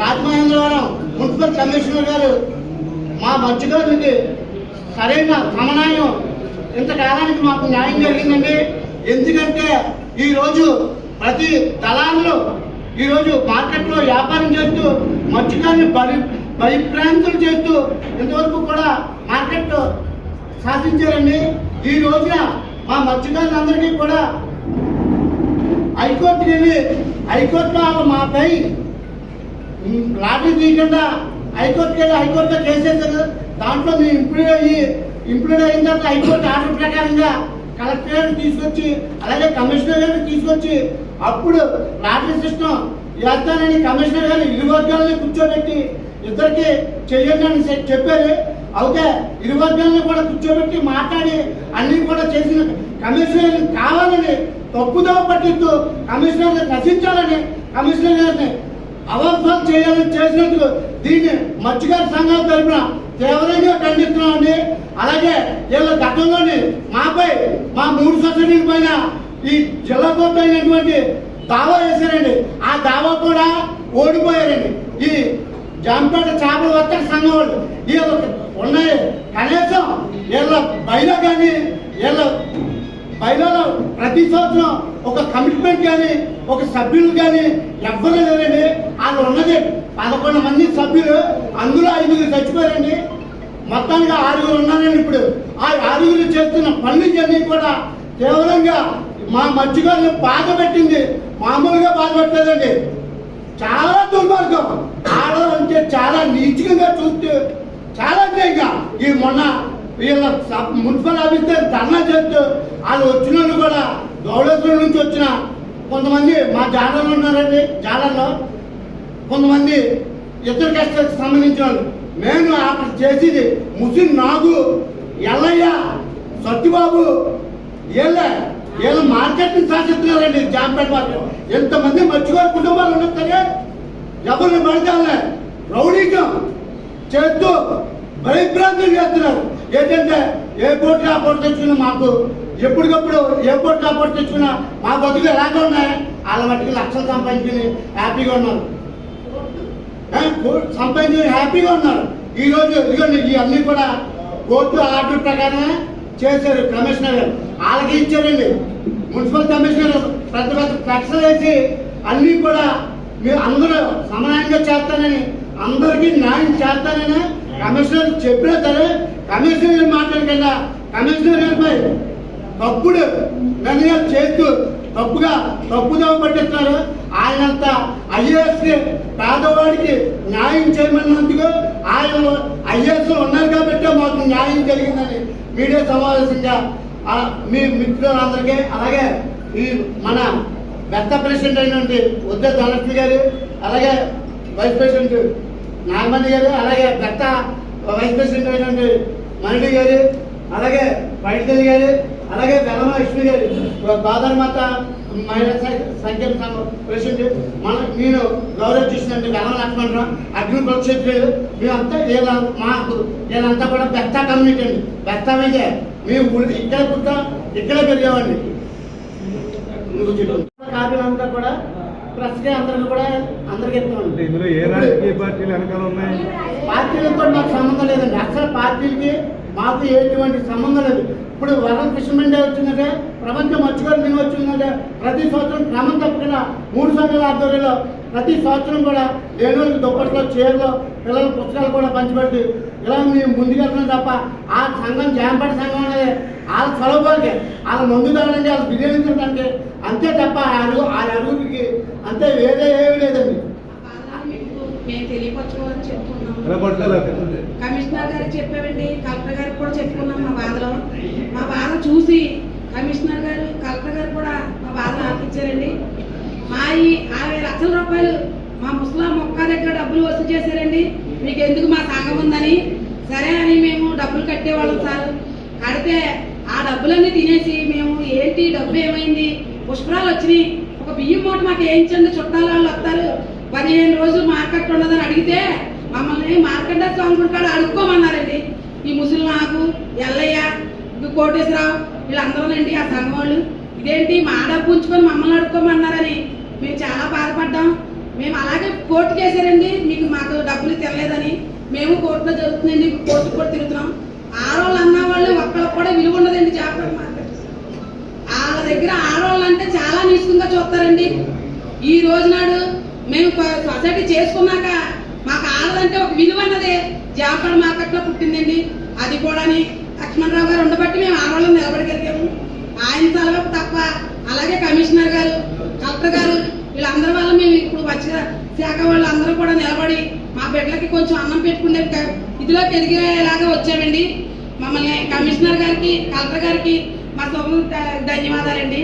Rajamahendravaram municipal commissioner గారు మా మత్స్యకారులకి సరైన సమన్వయం ఇంతకాలానికి మాకు న్యాయం జరిగిందండి. ఎందుకంటే ఈరోజు ప్రతి దళాల్లో ఈరోజు మార్కెట్లో వ్యాపారం చేస్తూ మత్స్యకారుని పరి భయభ్రాంతులు చేస్తూ ఇంతవరకు కూడా మార్కెట్ శాసించారండి. ఈ రోజున మా మత్స్యకారులందరికీ కూడా హైకోర్టుకి వెళ్ళి హైకోర్టులో వాళ్ళు మాపై లాటరీ తీయకుండా హైకోర్టుకి వెళ్ళి హైకోర్టులో చేసేసారు దాంట్లో మీరు ఇంప్రూవ్ అయ్యి ఇంప్రూవ్ అయిన తర్వాత హైకోర్టు ఆర్డర్ ప్రకారంగా కలెక్టర్ తీసుకొచ్చి అలాగే కమిషనర్ గారిని తీసుకొచ్చి అప్పుడు లాటరీ సిస్టమ్ వేస్తానని కమిషనర్ గారు ఇరు వర్గాలని కూర్చోబెట్టి ఇద్దరికి చెయ్యండి అని చెప్పారు. అయితే ఇరు వర్గాలను కూడా కూర్చోబెట్టి మాట్లాడి అన్ని కూడా చేసిన కమిషనర్ కావాలని తప్పుదో పట్టిస్తూ కమిషనర్ నశించాలని కమిషనర్ గారిని అవసరం చేయాలని చేసినందుకు దీన్ని మత్స్యకార సంఘాల తరపున తీవ్రంగా ఖండిస్తున్నామండి. అలాగే వీళ్ళ గతంలోని మాపై మా మూడు సొసైటీల పైన ఈ జిల్లా కోర్టు అయినటువంటి దావా వేశారండి. ఆ దావా కూడా ఓడిపోయారండి. ఈ జాంపేట చేపల వర్తక సంఘం వాళ్ళు వీళ్ళ ఉన్నాయి. కనీసం వీళ్ళ బయలు కానీ వీళ్ళ పైలో ప్రతి సంవత్సరం ఒక కమిట్మెంట్ కానీ ఒక సభ్యులు కానీ ఎవ్వరూ లేరండి వాళ్ళు ఉన్నది పదకొండు మంది సభ్యులు అందులో ఐదుగురు చచ్చిపోయారండి. మొత్తానికి ఆరుగురు ఉన్నారండి ఇప్పుడు. ఆ ఆరుగురు చేస్తున్న పనులన్నీ కూడా కేవలంగా మా మధ్యగారిని బాధ పెట్టింది మామూలుగా బాధ పెట్టలేదండి చాలా దుర్మార్గం. ఆడాలంటే చాలా నీచంగా చూస్తే చాలా అన్యాయంగా. ఈ మొన్న వీళ్ళ సబ్- మున్సిపల్ ఆఫీసర్ ధర్నా చేస్తూ వాళ్ళు వచ్చిన కూడా గౌడేశ్వరం నుంచి వచ్చిన కొంతమంది మా జాలలో ఉన్నారండి జాడల్లో కొంతమంది ఇతర కష్టాలకు సంబంధించిన వాళ్ళు. నేను అక్కడ చేసేది ముస్లిం నాగు ఎల్లయ్య సత్యబాబు వీళ్ళ వీళ్ళ మార్కెట్ని శాసిస్తున్నారండి జాంపేట మార్కెట్. ఎంతమంది మర్చిపోయే కుటుంబాలు ఉన్నారు సరే. ఎవరిని పడితే రౌడీకం చేస్తూ భయభ్రాంతులు చేస్తున్నారు. ఏంటంటే ఏ పోటీ ఆ పోటీ తెచ్చుకున్నా మాకు ఎప్పటికప్పుడు ఏ పోటీ ఆ పోటీ తెచ్చుకున్నా మా బతుకులు ఎలాగ ఉన్నాయి? వాళ్ళ మట్టుకు లక్షలు సంపాదించుకుని హ్యాపీగా ఉన్నారు. సంపాదించుకుని హ్యాపీగా ఉన్నారు. ఈ రోజు ఇదిగోండి ఇవన్నీ కూడా కోర్టు ఆర్డర్ ప్రకారమే చేశారు కమిషనర్. వాళ్ళకి ఇచ్చారండి. మున్సిపల్ కమిషనర్ పెద్ద పెద్ద ఫ్లెక్స్ వేసి అన్నీ కూడా మీరు అందరూ సమానంగా చేస్తానని అందరికీ న్యాయం చేస్తానని కమిషనర్ చెప్పినా సరే కమిషనర్ గారు మాట్లాడకుండా కమిషనర్ గారిపై తప్పుడు నిర్ణయాలు చేస్తూ తప్పుగా తప్పుదోవ పట్టిస్తున్నారు. ఆయనంత ఐఏఎస్ పేదవాడికి న్యాయం చేయమన్నందుకు ఆయన ఐఏఎస్ ఉన్నారు కాబట్టి మాకు న్యాయం జరిగిందని మీడియా సమావేశంగా మీ మిత్రులందరికీ అలాగే ఈ మన పెద్ద ప్రెసిడెంట్ అయినటువంటి ఉద్ద గారు అలాగే వైస్ ప్రెసిడెంట్ నాగమణి గారు అలాగే పెద్ద వైస్ ప్రెసిడెంట్ అయినటువంటి మణి గారు అలాగే వైద్యులు గారు అలాగే వెలమ లక్ష్మి గారు బాదర్ మాత మహిళా సై- సంక్షేమ సంఘం ప్రెసిడెంట్ మన నేను గౌరవ చూసినట్టు వెలమ లక్ష్మణరావు అగ్ని కులక్షేత్రులు మేమంతా వీళ్ళ మాకు వీళ్ళంతా కూడా బెత్తా కమ్యూనిటీ అండి. బెత్తా మీదే మేము ఇక్కడ పుట్టాం ఇక్కడ పెరిగామండి. కాపీలంతా కూడా ప్రెస్గా అందరికీ కూడా అందరికి అంటే ఇస్తామండి ఇందులో ఏ రాజకీయ పార్టీలు వెనకాల ఉన్నాయి? పార్టీలతో మాకు సంబంధం లేదండి. అసలు పార్టీలకి మాకు ఎటువంటి సంబంధం లేదు. ఇప్పుడు వరల్డ్ ఫిషర్మెన్ డే వచ్చిందంటే ప్రపంచ మత్స్యకారుల దినం వచ్చిందంటే ప్రతి సంవత్సరం క్రమం తప్పకుండా మూడు సంఘాల ఆధ్వర్యంలో ప్రతి సంవత్సరం కూడా లేని వాళ్ళకి దుప్పట్లో చీరలు పిల్లల పుస్తకాలు కూడా పంచిపెట్టి ఇలా మేము ముందుకెళ్తున్నాం తప్ప ఆ సంఘం జాంపడి సంఘం అనేది వాళ్ళ స్వరూపాలకి వాళ్ళ మందు తాగడానికి వాళ్ళ బిర్యానీ తినడానికి. అంతే తప్ప ఆ అడుగు ఆ అడుగుకి అంతే వేరే ఏమీ లేదండి. కమిషనర్ గారికి చెప్పామండి కలెక్టర్ గారికి కూడా చెప్పుకున్నాం మా బాధలో. మా బాధ చూసి కమిషనర్ గారు కలెక్టర్ గారు కూడా మా బాధను ఆపించారండి మా ఈ అరవై లక్షల రూపాయలు మా ముసలా మొక్క దగ్గర డబ్బులు వసూలు చేశారండి. మీకు ఎందుకు మా సంఘం ఉందని? సరే అని మేము డబ్బులు కట్టేవాళ్ళం సార్. కడితే ఆ డబ్బులన్నీ తినేసి మేము ఏంటి డబ్బు ఏమైంది? పుష్పరాలు వచ్చినాయి. ఒక బియ్యం మూట మాకు వేయించండి చుట్టాల వాళ్ళు వస్తారు. పదిహేను రోజులు మార్కెట్ ఉండదని అడిగితే మమ్మల్ని మార్కెట్ స్వామి కాడ అడుక్కోమన్నారండి. ఈ ముసలి నాకు ఎల్లయ్య కోటేశ్వరరావు వీళ్ళందరూనండి ఆ సంఘం వాళ్ళు ఇదేంటి? మా డబ్బు ఉంచుకొని మమ్మల్ని అడుక్కోమన్నారని మేము చాలా బాధపడ్డాం. మేము అలాగే కోర్టు చేశారండి మీకు మాకు డబ్బులు తెరలేదని మేము కోర్టులో జరుగుతుందండి. కోర్టు కూడా తిరుగుతున్నాం. ఆడవాళ్ళు అన్న వాళ్ళు ఒక్కళ్ళకి కూడా విలువ ఉండదండి చేపల మార్కెట్ వాళ్ళ దగ్గర ఆడవాళ్ళు అంటే చాలా నీచంగా చూస్తారండి. ఈ రోజు నాడు మేము సొసైటీ చేసుకున్నాక మాకు ఆడదంటే ఒక విలువ అన్నదే జాపడ మార్కెట్లో పుట్టిందండి. అది కూడాని లక్ష్మణరావు గారు ఉండబట్టి మేము ఆడవాళ్ళం నిలబడగలిగాము. ఆయన తలవపు తప్ప అలాగే కమిషనర్ గారు కలెక్టర్ గారు వీళ్ళందరి వల్ల మేము ఇప్పుడు వచ్చిన శాఖ వాళ్ళు అందరూ కూడా నిలబడి మా బిడ్డలకి కొంచెం అన్నం పెట్టుకునే ఇదిలో పెరిగేలాగా వచ్చామండి. మమ్మల్ని కమిషనర్ గారికి కలెక్టర్ గారికి మా సభ ధన్యవాదాలండి.